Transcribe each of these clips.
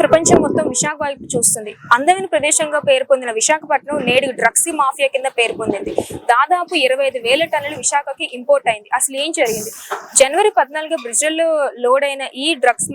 ప్రపంచం మొత్తం విశాఖ వైపు చూస్తుంది? అందమైన ప్రదేశంగా పేరు పొందిన విశాఖపట్నం నేడు డ్రగ్స్ మాఫియా కింద పేరు పొందింది. దాదాపు ఇరవై ఐదు వేల టన్నులు విశాఖకి ఇంపోర్ట్ అయింది. అసలు ఏం జరిగింది? జనవరి పద్నాలుగు బ్రిజిల్లో లోడ్ అయిన ఈ డ్రగ్స్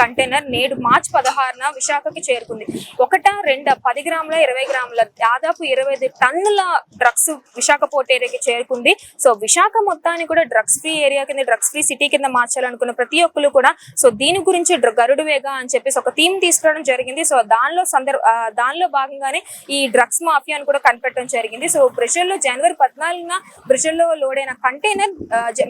కంటైనర్ నేడు మార్చి పదహారున విశాఖకి చేరుకుంది. ఒకట రెండు పది గ్రాముల ఇరవై గ్రాముల దాదాపు ఇరవై ఐదు టన్నుల డ్రగ్స్ విశాఖ పోర్ట్ ఏరియాకి చేరుకుంది. సో విశాఖ మొత్తాన్ని కూడా డ్రగ్స్ ఫ్రీ ఏరియా కింద డ్రగ్స్ ఫ్రీ సిటీ కింద మార్చాలనుకున్న ప్రతి ఒక్కరు కూడా సో దీని గురించి గరుడు వేగ అని చెప్పి చెప్పేసి ఒక థీమ్ తీసుకురావడం జరిగింది. సో దానిలో సందర్భ దానిలో భాగంగానే ఈ డ్రగ్స్ మాఫియాను కూడా కనిపెట్టడం జరిగింది. సో బ్రిజల్లో జనవరి పద్నాలుగున బ్రిజల్లో లోడ్ అయిన కంటైనర్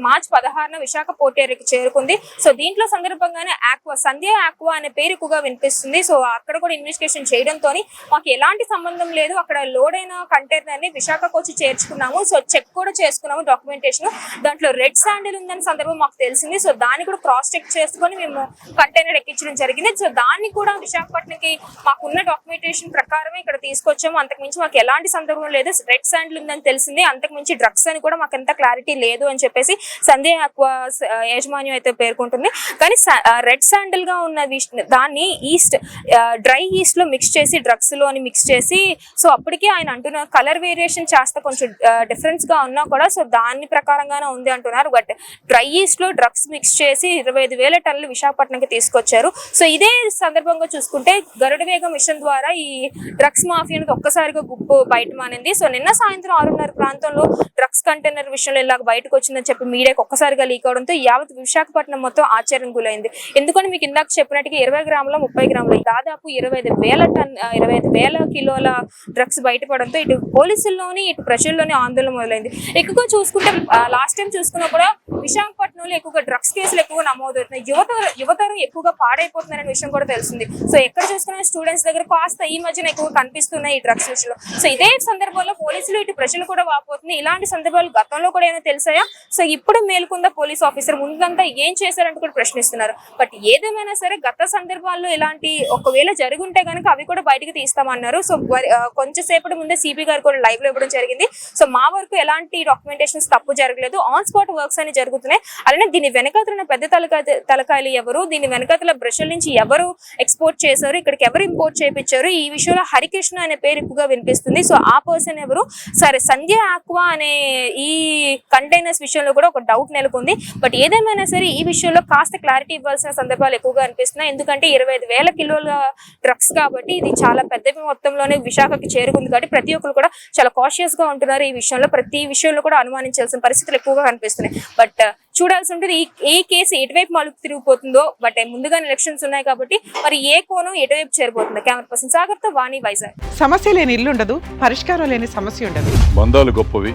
మార్చ్ పదహారున విశాఖ పోర్ట్ ఏరియాకి చేరుకుంది. సో దీంట్లో సందర్భంగానే ఆక్వా సంధ్య ఆక్వా అనే పేరు ఎక్కువగా వినిపిస్తుంది. సో అక్కడ కూడా ఇన్వెస్టిగేషన్ చేయడంతో మాకు ఎలాంటి సంబంధం లేదు. అక్కడ లోడ్ అయిన కంటైనర్ని విశాఖకు వచ్చి చేర్చుకున్నాము. సో చెక్ కూడా చేసుకున్నాము డాక్యుమెంటేషన్. దాంట్లో రెడ్ శాండిల్ ఉందని సందర్భం మాకు తెలిసింది. సో దాన్ని కూడా క్రాస్ చెక్ చేసుకొని మేము కంటైనర్ ఎక్కించడం జరిగింది. సో దాన్ని కూడా విశాఖపట్నంకి మాకున్న డాక్యుమెంటేషన్ ప్రకారమే ఇక్కడ తీసుకొచ్చాము. అంతకుమించి మాకు ఎలాంటి సందర్భం లేదు. రెడ్ శాండ్లు ఉందని తెలిసింది. అంతకుమించి డ్రగ్స్ అని కూడా మాకు ఎంత క్లారిటీ లేదు అని చెప్పేసి సందేహ ఆక్వా యాజమాన్యం అయితే పేర్కొంటుంది. కానీ రెడ్ శాండిల్గా ఉన్న దాన్ని ఈస్ట్ డ్రై ఈస్ట్లో మిక్స్ చేసి డ్రగ్స్లోని మిక్స్ చేసి సో అప్పటికే ఆయన అంటున్నారు కలర్ వేరియేషన్ చేస్తే కొంచెం డిఫరెన్స్గా ఉన్నా కూడా సో దాని ప్రకారంగానే ఉంది అంటున్నారు. బట్ డ్రై ఈస్ట్లో డ్రగ్స్ మిక్స్ చేసి ఇరవై ఐదు వేల టన్నులు విశాఖపట్నంకి తీసుకొచ్చారు. సో ఇదే సందర్భంగా చూసుకుంటే గరుడ వేగం మిషన్ ద్వారా ఈ డ్రగ్స్ మాఫియా అనేది ఒక్కసారిగా గుప్పు బయట మానింది. సో నిన్న సాయంత్రం ఆరున్నర ప్రాంతంలో డ్రగ్స్ కంటైనర్ విషయంలో ఇలా బయటకు వచ్చిందని చెప్పి మీడియాకి ఒక్కసారిగా లీక్ అవడంతో యావత్ విశాఖపట్నం మొత్తం ఆశ్చర్యం గురైంది. ఎందుకంటే మీకు ఇందాక చెప్పినట్టుగా ఇరవై గ్రాముల ముప్పై గ్రాముల దాదాపు ఇరవై ఐదు వేల టన్ ఇరవై ఐదు వేల కిలోల డ్రగ్స్ బయటపడంతో ఇటు పోలీసుల్లోని ఇటు ప్రజల్లోని ఆందోళన మొదలైంది. ఎక్కువగా చూసుకుంటే లాస్ట్ టైం చూసుకున్నా కూడా విశాఖపట్నంలో ఎక్కువగా డ్రగ్స్ కేసులు ఎక్కువగా నమోదవుతున్నాయి. యువత యువతరం ఎక్కువగా పాడైపోతున్నారనే విషయం కూడా తెలిసింది సో ఎక్కడ చూసుకున్న స్టూడెంట్స్ దగ్గర కాస్త ఈ మధ్యన ఎక్కువ కనిపిస్తున్నాయి ఈ డ్రగ్స్ విషయంలో. సో ఇదే సందర్భంలో పోలీసులు ఇటు ప్రజలు కూడా వాపోతుంది ఇలాంటి సందర్భాలు గతంలో కూడా ఏమైనా తెలిసాయా? సో ఇప్పుడు మేలుకుందా పోలీస్ ఆఫీసర్ ముందంతా ఏం చేశారంటూ కూడా ప్రశ్నిస్తున్నారు. బట్ ఏదేమైనా సరే గత సందర్భాల్లో ఇలాంటి ఒకవేళ జరుగుంటే కనుక అవి కూడా బయటకు తీస్తామన్నారు. సో కొంచెంసేపటి ముందే సిపి గారు కూడా లైవ్లో ఇవ్వడం జరిగింది. సో మా వరకు ఎలాంటి డాక్యుమెంటేషన్స్ తప్పు జరగలేదు. ఆన్ స్పాట్ వర్క్స్ అని జరుగుతున్నాయి. అలానే దీని వెనకాతల పెద్ద తలకా తలకాయలు ఎవరు? దీని వెనకాతల బ్రషల్ నుంచి ఎవరు ఎక్స్పోర్ట్ చేశారు? ఇక్కడికి ఎవరు ఇంపోర్ట్ చేయించారు ఈ విషయంలో హరికృష్ణ అనే పేరు ఎక్కువగా వినిపిస్తుంది. సో ఆ పర్సన్ ఎవరు? సరే సంధ్య ఆక్వా అనే ఈ కంటైనర్స్ విషయంలో కూడా ఒక డౌట్ నెలకొంది. బట్ ఏదేమైనా సరే ఈ విషయంలో కాస్త క్లారిటీ ఇవ్వాల్సిన సందర్భాలు ఎక్కువగా అనిపిస్తున్నాయి. ఎందుకంటే ఇరవై ఐదు వేల కిలోల డ్రగ్స్ కాబట్టి ఇది చాలా పెద్ద మొత్తంలోనే విశాఖకి చేరుకుంది కాబట్టి ప్రతి ఒక్కరు కూడా చాలా కాషియస్గా ఉంటున్నారు ఈ విషయంలో. ప్రతి విషయంలో కూడా అనుమానించాల్సిన పరిస్థితులు ఎక్కువగా కనిపిస్తున్నాయి. బట్ చూడాల్సి ఉంటుంది ఈ ఏ కేసు ఎటువైపు మలుపు తిరిగిపోతుందో. బట్ ముందుగానే ఎలక్షన్స్ ఉన్నాయి కాబట్టి మరి ఏ కోణం ఎటువైపు చేరిపోతుందో? కెమెరా పర్సన్ సాగర్తో వాణి వైజాగ్ సమస్య లేని ఇల్లు ఉండదు పరిష్కారం లేని సమస్య ఉండదు. బంధాలు గొప్పవి.